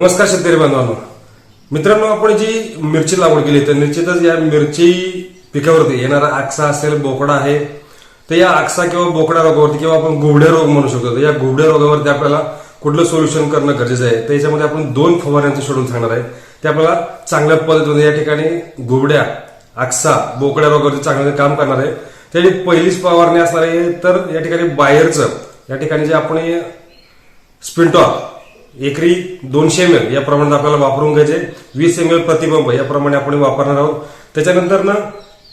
नमस्कार शेतकरी बांधवांनो. मित्रांनो आपण जी मिरची लागवड केली तर निश्चितच या मिरची पिकावरती येणारा आक्सा असेल बोकडा आहे तर या आक्सा किंवा बोकडा रोगावरती किंवा आपण गुबड्या रोग म्हणू शकतो या गुबड्या रोगावरती आपल्याला कुठलं सोल्युशन करणं गरजेचं आहे? तर याच्यामध्ये आपण दोन फवाऱ्यांचं शेड्यूल सांगणार आहे. ते आपल्याला चांगल्या पद्धतीमध्ये या ठिकाणी गुबड्या आक्सा बोकड्या रोगावरती चांगलं काम करणार आहे. त्याची पहिलीच फवारणी असणार आहे तर या ठिकाणी बाहेरचं या ठिकाणी जे आपण हे एकरी दोनशे एम एल या प्रमाणात आपल्याला वापरून घ्यायचे. वीस एम एल प्रतिबंब याप्रमाणे आपण वापरणार आहोत. त्याच्यानंतर ना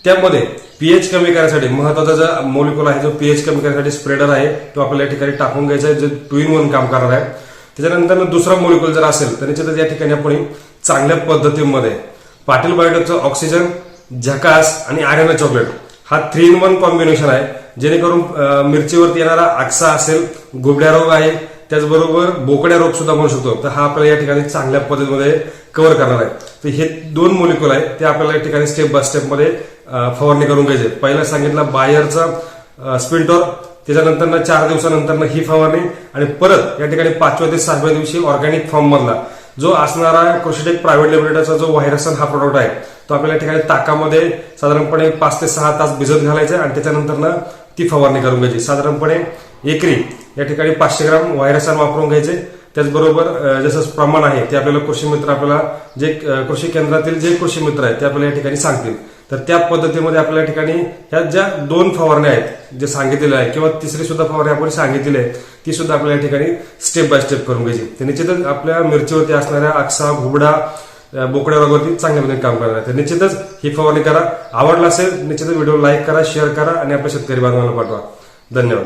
त्यामध्ये पीएच कमी करण्यासाठी महत्त्वाचा जो मोलिक्युल आहे जो पीएच कमी करण्यासाठी स्प्रेडर आहे तो आपल्याला या ठिकाणी टाकून घ्यायचा आहे जे टू इन वन काम करणार आहे. त्याच्यानंतर ना दुसरा मोलिक्युल जर असेल तर निश्चितच या ठिकाणी आपण चांगल्या पद्धतीमध्ये पाटील बायोटेकचं ऑक्सिजन झकास आणि आर्यना चॉकलेट हा थ्री इन वन कॉम्बिनेशन आहे. जेणेकरून मिरचीवरती येणारा आक्सा असेल गुबड्या रोग आहे त्याचबरोबर बोकड्या रोग सुद्धा म्हणू शकतो. तर हा आपल्याला या ठिकाणी चांगल्या पद्धतीमध्ये कव्हर करणार आहे. तर हे दोन मोलिक्युल आहे ते आपल्याला या ठिकाणी स्टेप बाय स्टेपमध्ये फवारणी करून घ्यायचे. पहिला सांगितलं बायरचा स्पिंटॉर त्याच्यानंतर चार दिवसानंतर ही फवारणी आणि परत या ठिकाणी पाचव्या ते सहाव्या दिवशी ऑर्गॅनिक फॉर्म मधला. जो असणारा कृषीटेक प्रायव्हेट लिमिटेडचा जो व्हायरसन हा प्रोडक्ट आहे. तो आपल्याला या ठिकाणी ताकामध्ये साधारणपणे पाच ते सहा तास भिजत घालायचा आणि त्याच्यानंतर ती फवारणी करून घ्यायची. साधारणपणे एकरी. या ठिकाणी पाचशे ग्राम व्हायरसन वापरून घ्यायचे. त्याचबरोबर जसं प्रमाण आहे ते आपल्याला कृषी मित्र आपल्याला जे कृषी केंद्रातील जे कृषी मित्र आहेत ते आपल्याला या ठिकाणी सांगतील. तर त्या पद्धतीमध्ये आपल्या या ठिकाणी ह्या ज्या दोन फवारण्या आहेत जे सांगितलेल्या आहे किंवा तिसरी सुद्धा फवारणी आपण सांगितलेली आहे ती सुद्धा आपल्या या ठिकाणी स्टेप बाय स्टेप करून घ्यायची. तर निश्चितच आपल्या मिरचीवरती असणाऱ्या आक्सा घुबडा बोकड्या रोगावरती चांगल्या पद्धतीने काम करणार आहे. तर निश्चितच ही फवारणी करा. आवडला असेल निश्चितच व्हिडिओ लाईक करा शेअर करा आणि आपल्या शेतकरी बांधवांना पाठवा. धन्यवाद.